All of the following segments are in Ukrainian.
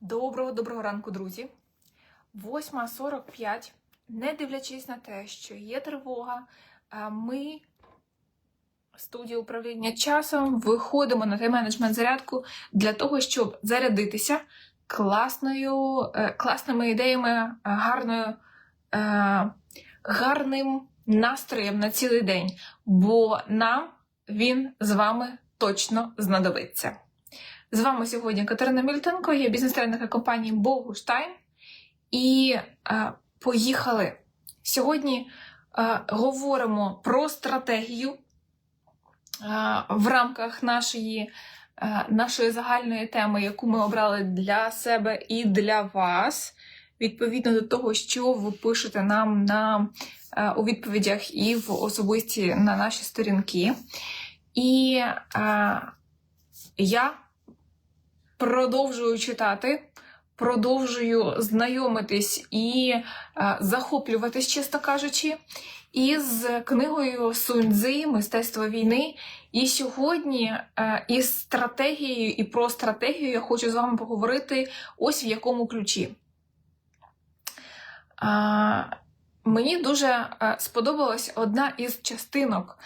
Доброго доброго ранку, друзі. 8.45. Не дивлячись на те, що є тривога, а ми студія управління часом виходимо на тайм-менеджмент зарядку для того, щоб зарядитися класною, е, класними ідеями, е, гарною, е, гарним настроєм на цілий день, бо нам він з вами точно знадобиться. З вами сьогодні Катерина Мільтенко, я бізнес-тренерка компанії Богуштайн. І е, поїхали. Сьогодні е, говоримо про стратегію е, в рамках нашої, е, нашої загальної теми, яку ми обрали для себе і для вас, відповідно до того, що ви пишете нам на, е, у відповідях і в особисті на наші сторінки. І е, я продовжую читати, продовжую знайомитись і е, захоплюватись, чесно кажучи, із книгою Суньцзи Мистецтво війни. І сьогодні е, із стратегією і про стратегію я хочу з вами поговорити ось в якому ключі. Мені дуже е, сподобалась одна із частинок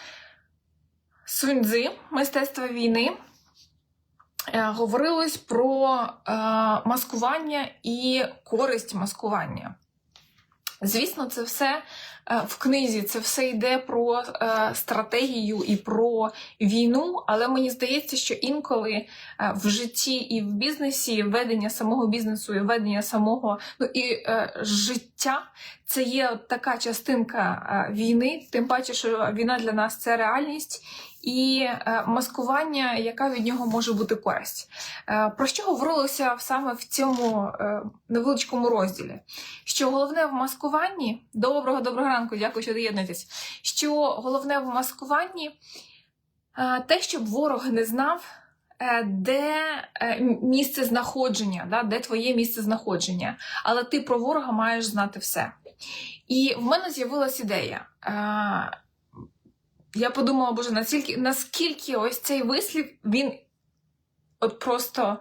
Суньцзи Мистецтва війни. Е, говорилось про е, маскування і користь маскування. Звісно, це все е, в книзі, це все йде про стратегію і про війну, але мені здається, що інколи в житті і в бізнесі ведення самого бізнесу і ведення самого ну, і життя це є така частинка війни, тим паче, що війна для нас це реальність. І е, маскування, яка від нього може бути користь. Е, про що говорилося саме в цьому е, невеличкому розділі? Що головне в маскуванні, доброго доброго ранку, дякую, що доєднуєтесь. Що головне в маскуванні те, щоб ворог не знав, де місце знаходження, да, де твоє місце знаходження. Але ти про ворога маєш знати все. І в мене з'явилась ідея. Я подумала, боже, наскільки, наскільки ось цей вислів, він от просто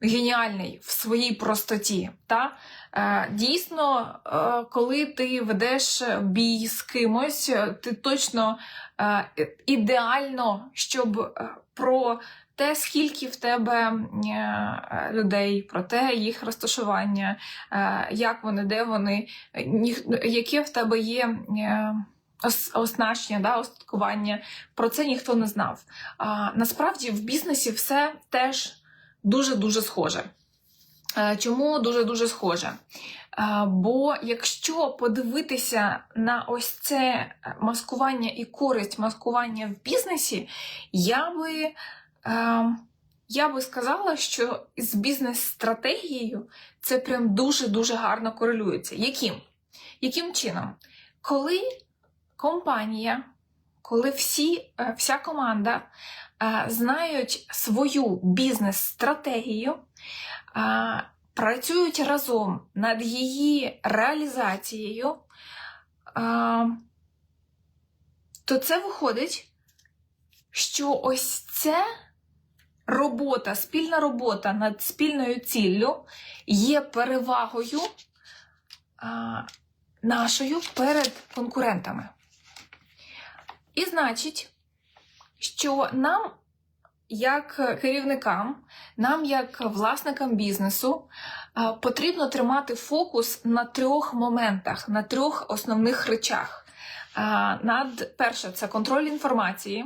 геніальний в своїй простоті. Та? Е, дійсно, е, коли ти ведеш бій з кимось, ти точно е, ідеально, щоб про те, скільки в тебе людей, про те, їх розташування, як вони, де вони, яке в тебе є. Ос- оснащення, да, остаткування. Про це ніхто не знав. А, насправді в бізнесі все теж дуже-дуже схоже. Е, Чому дуже-дуже схоже? Е, Бо якщо подивитися на ось це маскування і користь маскування в бізнесі, я би, е, я би сказала, що з бізнес-стратегією це прям дуже-дуже гарно корелюється. Яким? Яким чином? Коли компанія, коли всі, е, вся команда е, знають свою бізнес-стратегію, е, працюють разом над її реалізацією, то це виходить, що ось це робота, спільна робота над спільною ціллю є перевагою нашою перед конкурентами. І значить, що нам, як керівникам, нам, як власникам бізнесу, потрібно тримати фокус на трьох моментах, на трьох основних речах. Над перше, це контроль інформації.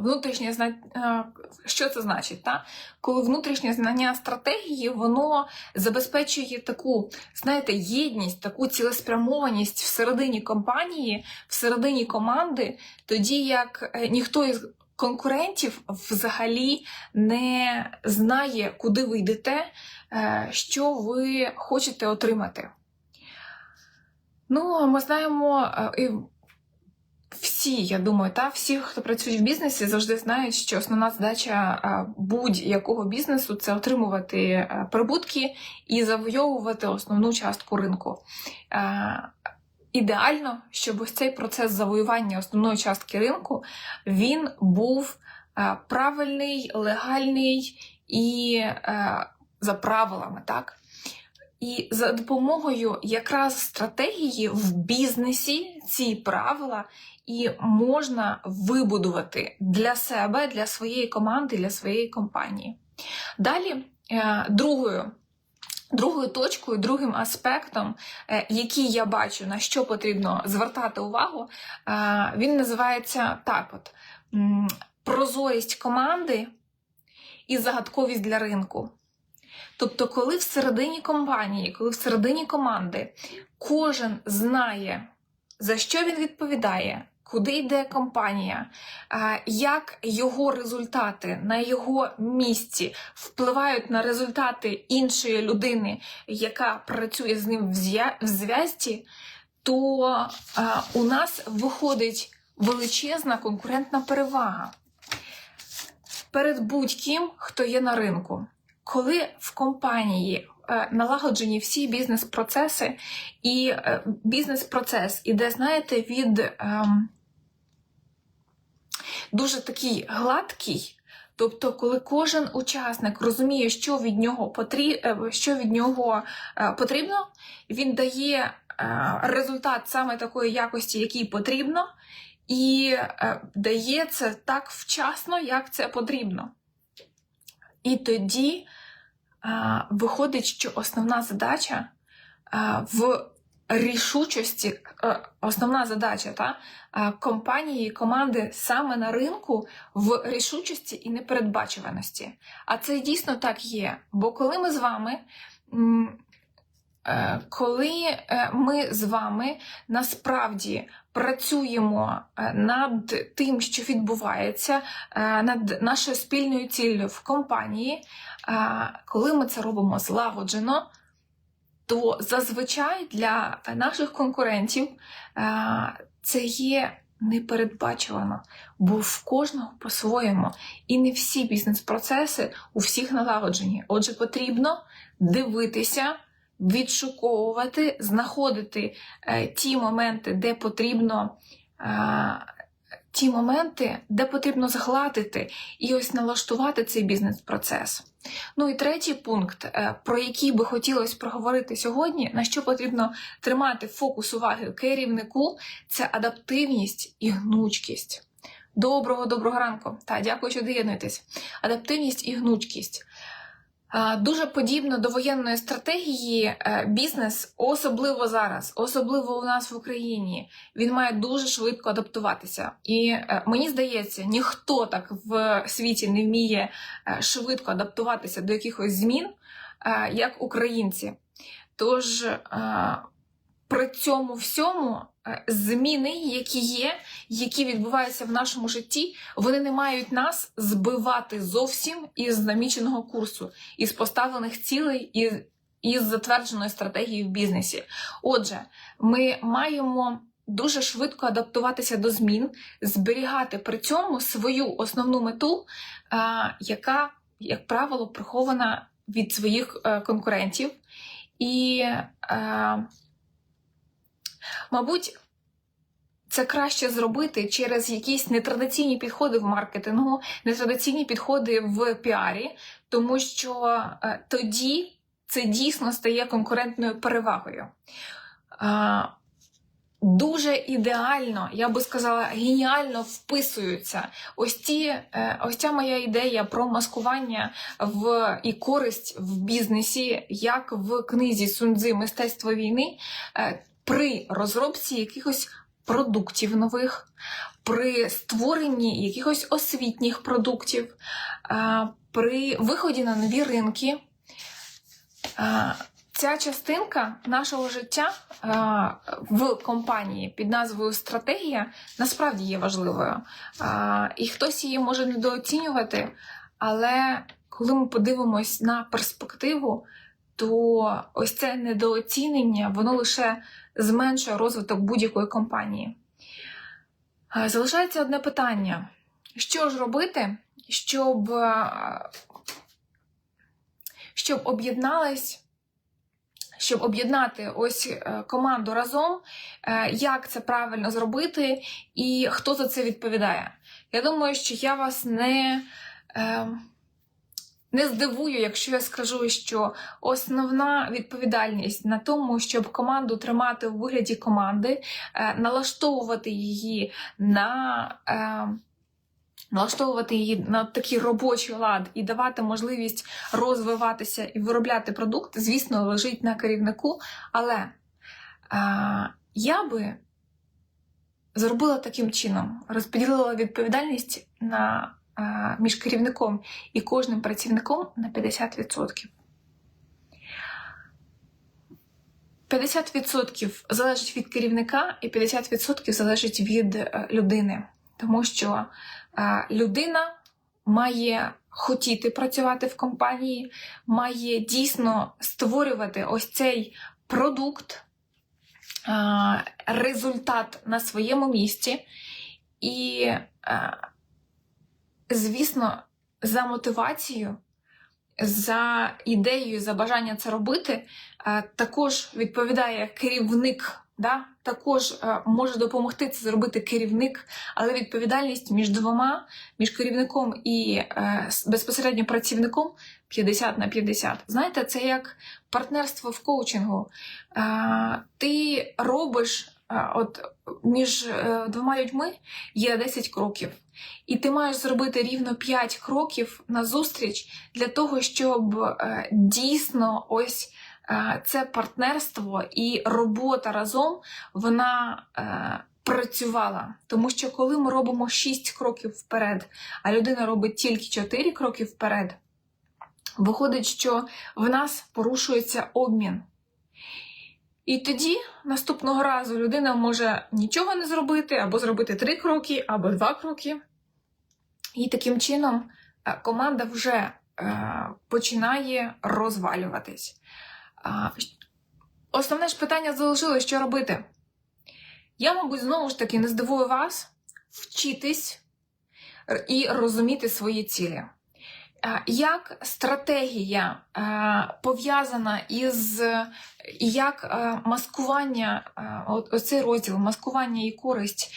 Внутрішнє зна... а, що це значить? Та? Коли внутрішнє знання стратегії, воно забезпечує таку, знаєте, єдність, таку цілеспрямованість всередині компанії, всередині команди, тоді як е, ніхто із конкурентів взагалі не знає, куди ви йдете, е, що ви хочете отримати. Ну, ми знаємо, е, всі, я думаю, та всі, хто працює в бізнесі, завжди знають, що основна задача будь-якого бізнесу це отримувати е, прибутки і завойовувати основну частку ринку. Е, Ідеально, щоб ось цей процес завоювання основної частки ринку він був е, правильний, легальний і за правилами, так? І за допомогою якраз стратегії в бізнесі ці правила і можна вибудувати для себе, для своєї команди, для своєї компанії. Далі, е, другою. Другою точкою, другим аспектом, е, який я бачу, на що потрібно звертати увагу, е, він називається так: от прозорість команди і загадковість для ринку. Тобто, коли всередині компанії, коли всередині команди кожен знає, за що він відповідає, куди йде компанія, як його результати на його місці впливають на результати іншої людини, яка працює з ним в зв'язці, то у нас виходить величезна конкурентна перевага перед будь-ким, хто є на ринку. Коли в компанії е, налагоджені всі бізнес-процеси, і е, бізнес-процес іде, знаєте, від ем, дуже такий гладкий. Тобто, коли кожен учасник розуміє, що від нього е, що від нього потрібно, він дає результат саме такої якості, який потрібно, і дає це так вчасно, як це потрібно. І тоді виходить, що основна задача в рішучості, основна задача та, компанії, команди саме на ринку в рішучості і непередбачуваності. А це дійсно так є. Бо коли ми з вами. Е, Коли е, ми з вами насправді працюємо е, над тим, що відбувається, над нашою спільною ціллю в компанії, коли ми це робимо злагоджено, то зазвичай для наших конкурентів це є непередбачувано, бо в кожного по-своєму. І не всі бізнес-процеси у всіх налагоджені. Отже, потрібно дивитися. Відшуковувати, знаходити е, ті моменти, де потрібно е, ті моменти, де потрібно згладити і ось налаштувати цей бізнес-процес. Ну і третій пункт, е, про який би хотілося проговорити сьогодні, на що потрібно тримати фокус уваги керівнику, це адаптивність і гнучкість. Доброго доброго ранку. Та дякую, що доєднуєтесь. Адаптивність і гнучкість. А, Дуже подібно до воєнної стратегії, е, бізнес, особливо зараз, особливо у нас в Україні, він має дуже швидко адаптуватися. І е, мені здається, ніхто так в світі не вміє е, швидко адаптуватися до якихось змін, е, як українці. Тож е, при цьому всьому е, зміни, які є, які відбуваються в нашому житті, вони не мають нас збивати зовсім із наміченого курсу, із поставлених цілей і із затвердженої стратегії в бізнесі. Отже, ми маємо дуже швидко адаптуватися до змін, зберігати при цьому свою основну мету, яка, як правило, прихована від своїх е, конкурентів. І, е, мабуть, це краще зробити через якісь нетрадиційні підходи в маркетингу, нетрадиційні підходи в піарі, тому що е, тоді це дійсно стає конкурентною перевагою. Е, Дуже ідеально, я би сказала, геніально вписуються ось ті, е, ось ця моя ідея про маскування в і користь в бізнесі, як в книзі Суньцзи Мистецтво війни, при розробці якихось продуктів нових, при створенні якихось освітніх продуктів, при виході на нові ринки. Ця частинка нашого життя в компанії під назвою Стратегія насправді є важливою. І хтось її може недооцінювати, але коли ми подивимось на перспективу, то ось це недооцінення воно лише зменшує розвиток будь-якої компанії. Е, Залишається одне питання: що ж робити, щоб, е, щоб об'єднались щоб об'єднати ось е, команду разом, як це правильно зробити і хто за це відповідає. Я думаю, що я вас не, е, не здивую, якщо я скажу, що основна відповідальність на тому, щоб команду тримати у вигляді команди, е, налаштовувати її на. Е, Налаштовувати її на такий робочий лад і давати можливість розвиватися і виробляти продукт, звісно, лежить на керівнику. Але е, я би зробила таким чином: розподілила відповідальність на, між керівником і кожним працівником на 50%. 50% залежить від керівника, і 50% залежить від е, людини, тому що е, людина має хотіти працювати в компанії, має дійсно створювати ось цей продукт, результат на своєму місці, і, е, звісно, за мотивацією, за ідеєю, за бажання це робити, е, також відповідає керівник. Да? Також е, може допомогти це зробити керівник, але відповідальність між двома, між керівником і е, безпосередньо працівником 50 на 50. Знаєте, це як партнерство в коучингу. Ти робиш, от між е, двома людьми є 10 кроків, і ти маєш зробити рівно 5 кроків назустріч для того, щоб е, дійсно ось е, це партнерство і робота разом вона працювала. Тому що коли ми робимо 6 кроків вперед, а людина робить тільки 4 кроки вперед, виходить, що в нас порушується обмін. І тоді наступного разу людина може нічого не зробити, або зробити три кроки, або два кроки. І таким чином е, команда вже е, починає розвалюватись. Основне ж питання залишилось, що робити. Я, мабуть, знову ж таки не здивую вас вчитись і розуміти свої цілі. Е, Як стратегія е, пов'язана із як е, маскування, оцей розділ маскування і користь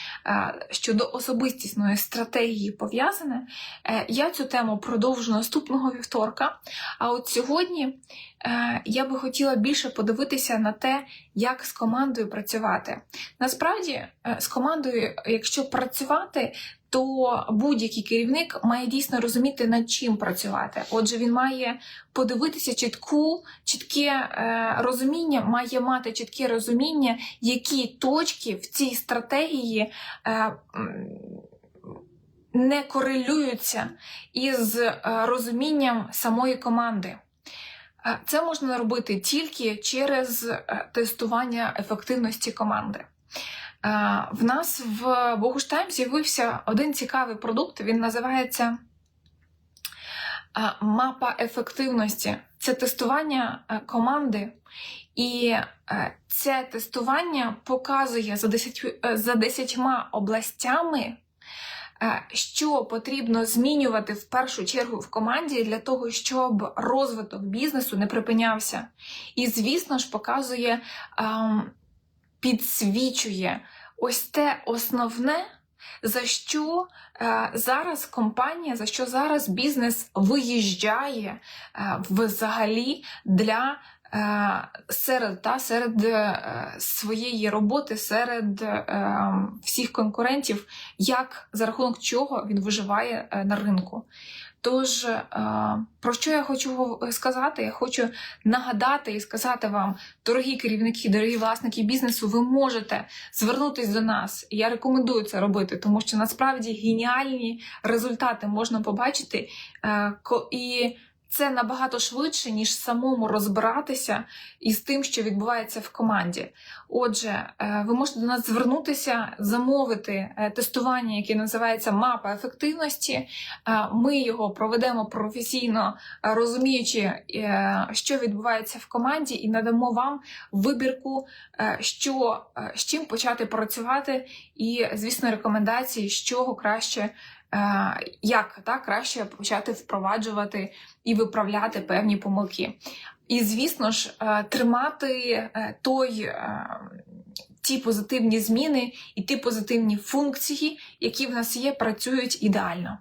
щодо особистісної стратегії пов'язане, я цю тему продовжу наступного вівторка. А от сьогодні я би хотіла більше подивитися на те, як з командою працювати. Насправді, з командою, якщо працювати, то будь-який керівник має дійсно розуміти, над чим працювати. Отже, він має подивитися чітку, чітке е, розуміння, має мати чітке розуміння, які точки в цій стратегії е, не корелюються із е, розумінням самої команди. Це можна робити тільки через тестування ефективності команди. Е, В нас в Богуштайм з'явився один цікавий продукт. Він називається е, мапа ефективності. Це тестування е, команди, і це тестування показує за 10, е, за 10 областями, що потрібно змінювати в першу чергу в команді для того, щоб розвиток бізнесу не припинявся. І, звісно ж, показує, ем, підсвічує ось те основне, за що е, зараз компанія, за що зараз бізнес виїжджає е, взагалі для е, серед, та, серед своєї роботи, серед всіх конкурентів, як за рахунок чого він виживає на ринку. Тож, е, про що я хочу сказати? Я хочу нагадати і сказати вам, дорогі керівники, дорогі власники бізнесу, ви можете звернутись до нас. Я рекомендую це робити, тому що насправді геніальні результати можна побачити. е, І це набагато швидше, ніж самому розбиратися із тим, що відбувається в команді. Отже, е, ви можете до нас звернутися, замовити е, тестування, яке називається мапа ефективності. Е, Ми його проведемо професійно, розуміючи, що відбувається в команді, і надамо вам вибірку, що, з чим почати працювати, і, звісно, рекомендації, з чого краще. Е, Як так краще почати впроваджувати і виправляти певні помилки. І, звісно ж, е, тримати е, той, ті позитивні зміни і ті позитивні функції, які в нас є, працюють ідеально.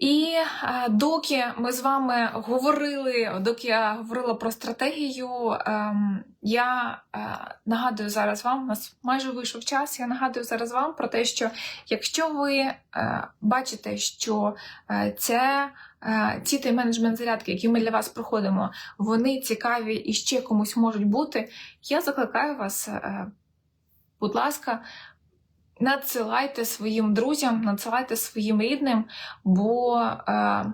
І е, доки ми з вами говорили, доки я говорила про стратегію, ем, я е, нагадую зараз вам, у нас майже вийшов час. Я нагадую зараз вам про те, що якщо ви е, бачите, що це ці тайм-менеджмент зарядки, які ми для вас проходимо, вони цікаві і ще комусь можуть бути, я закликаю вас, будь ласка, надсилайте своїм друзям, надсилайте своїм рідним, бо е,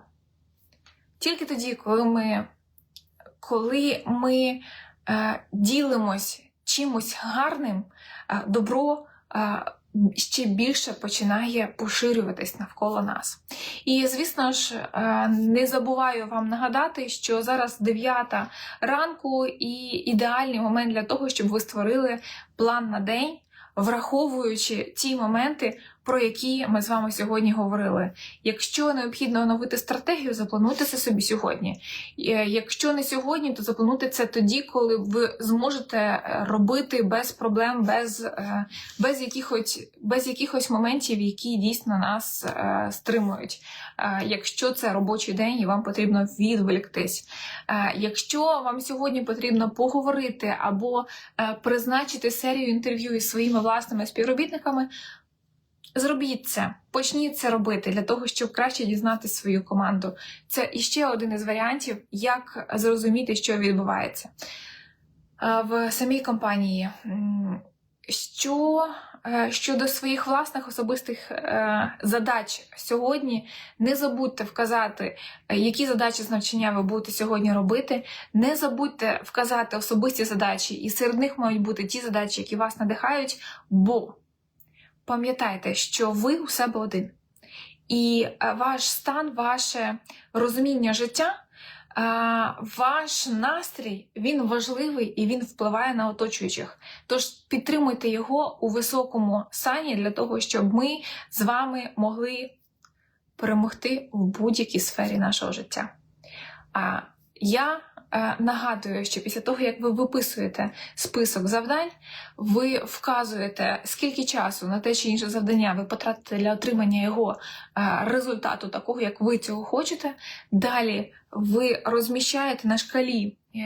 тільки тоді, коли ми, коли ми е, ділимось чимось гарним, е, добро е, ще більше починає поширюватись навколо нас. І, звісно ж, е, не забуваю вам нагадати, що зараз 9 ранку і ідеальний момент для того, щоб ви створили план на день враховуючи ті моменти, про які ми з вами сьогодні говорили. Якщо необхідно оновити стратегію, заплануйте це собі сьогодні. Е, Якщо не сьогодні, то заплануйте це тоді, коли ви зможете е, робити без проблем, без, е, без, якихось, без якихось моментів, які дійсно нас стримують. Якщо це робочий день і вам потрібно відволіктись. Якщо вам сьогодні потрібно поговорити або призначити серію інтерв'ю із своїми власними співробітниками, зробіть це, почніть це робити для того, щоб краще дізнати свою команду. Це іще один із варіантів, як зрозуміти, що відбувається Е, в самій компанії. Що е, щодо своїх власних особистих е, задач сьогодні, не забудьте вказати, які задачі з навчання ви будете сьогодні робити. Не забудьте вказати особисті задачі, і серед них мають бути ті задачі, які вас надихають, бо пам'ятайте, що ви у себе один. І е, ваш стан, ваше розуміння життя, е, ваш настрій він важливий і він впливає на оточуючих. Тож підтримуйте його у високому сані для того, щоб ми з вами могли перемогти в будь-якій сфері нашого життя. А я нагадую, що після того, як ви виписуєте список завдань, ви вказуєте, скільки часу на те чи інше завдання ви потратите для отримання його е, результату, такого, як ви цього хочете. Далі ви розміщаєте на шкалі, е,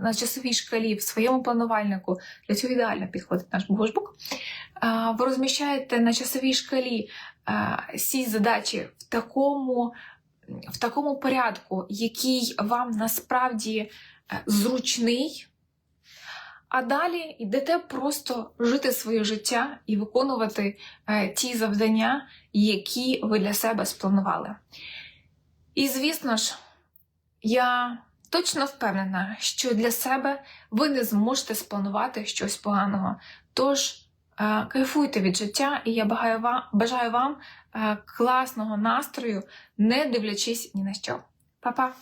на часовій шкалі в своєму планувальнику. Для цього ідеально підходить наш Богошбук. Е, Ви розміщаєте на часовій шкалі е, всі задачі в такому в такому порядку, який вам насправді е, зручний. А далі йдете просто жити своє життя і виконувати е, ті завдання, які ви для себе спланували. І звісно ж, я точно впевнена, що для себе ви не зможете спланувати щось поганого. Тож кайфуйте від життя, і я бажаю вам е, класного настрою, не дивлячись ні на що. Па-па!